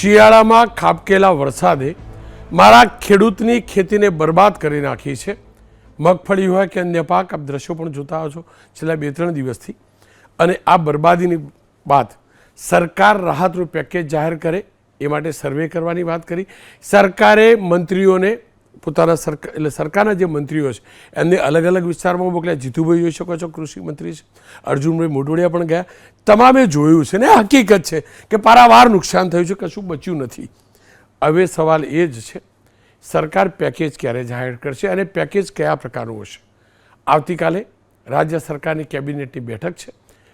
શિયાળામાં ખાબકેલા વરસાદે મારા ખેડૂતની ખેતીને બરબાદ કરી નાખી છે. મગફળી હોય કે અન્ય પાક, આપ દ્રશ્યો પણ જોતા હો છો છેલ્લા બે ત્રણ દિવસથી. અને આ બરબાદીની બાદ સરકાર રાહતરૂપ પેકેજ જાહેર કરે એ માટે સર્વે કરવાની વાત કરી. સરકારે મંત્રીઓને પોતાના સરકાર એટલે સરકારના જે મંત્રીઓ છે, એમને અલગ અલગ વિસ્તારમાં મોકલ્યા. જીતુભાઈ જોઈ શકો છો, કૃષિ મંત્રી છે. અર્જુનભાઈ મોઢોડિયા પણ ગયા. તમામે જોયું છે ને હકીકત છે કે પારાવાર નુકસાન થયું છે, કશું બચ્યું નથી. હવે સવાલ એ જ છે, સરકાર પેકેજ ક્યારે જાહેર કરશે અને પેકેજ કયા પ્રકારનું હશે? આવતીકાલે રાજ્ય સરકારની કેબિનેટની બેઠક છે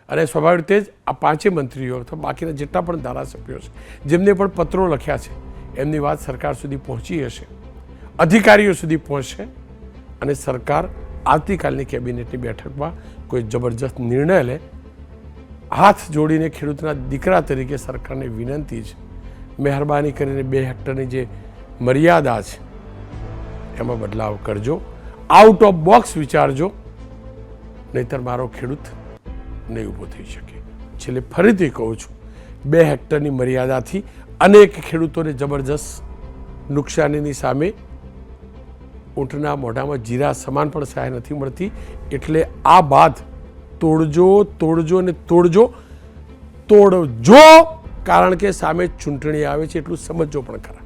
અને સ્વાભાવિક રીતે જ આ પાંચે મંત્રીઓ અથવા બાકીના જેટલા પણ ધારાસભ્યો છે, જેમને પણ પત્રો લખ્યા છે, એમની વાત સરકાર સુધી પહોંચી હશે. અધિકારીઓ સુધી પહોંચશે અને સરકાર આવતીકાલની કેબિનેટની બેઠકમાં કોઈ જબરજસ્ત નિર્ણય લે, હાથ જોડીને ખેડૂતના દીકરા તરીકે સરકારને વિનંતી છે. મહેરબાની કરીને બે હેક્ટરની જે મર્યાદા છે, એમાં બદલાવ કરજો. આઉટ ઓફ બોક્સ વિચારજો, નહીતર મારો ખેડૂત નહીં ઊભો થઈ શકે. છેલ્લે ફરીથી કહું છું, બે હેક્ટરની મર્યાદાથી અનેક ખેડૂતોને જબરજસ્ત નુકસાનીની સામે ઊંટના મોઢામાં જીરા સમાન પણ સહાય નથી મળતી, એટલે આ બાદ તોડજો તોડજો ને તોડજો તોડજો, કારણ કે સામે ચૂંટણી આવે છે, એટલું સમજજો પણ ખરા.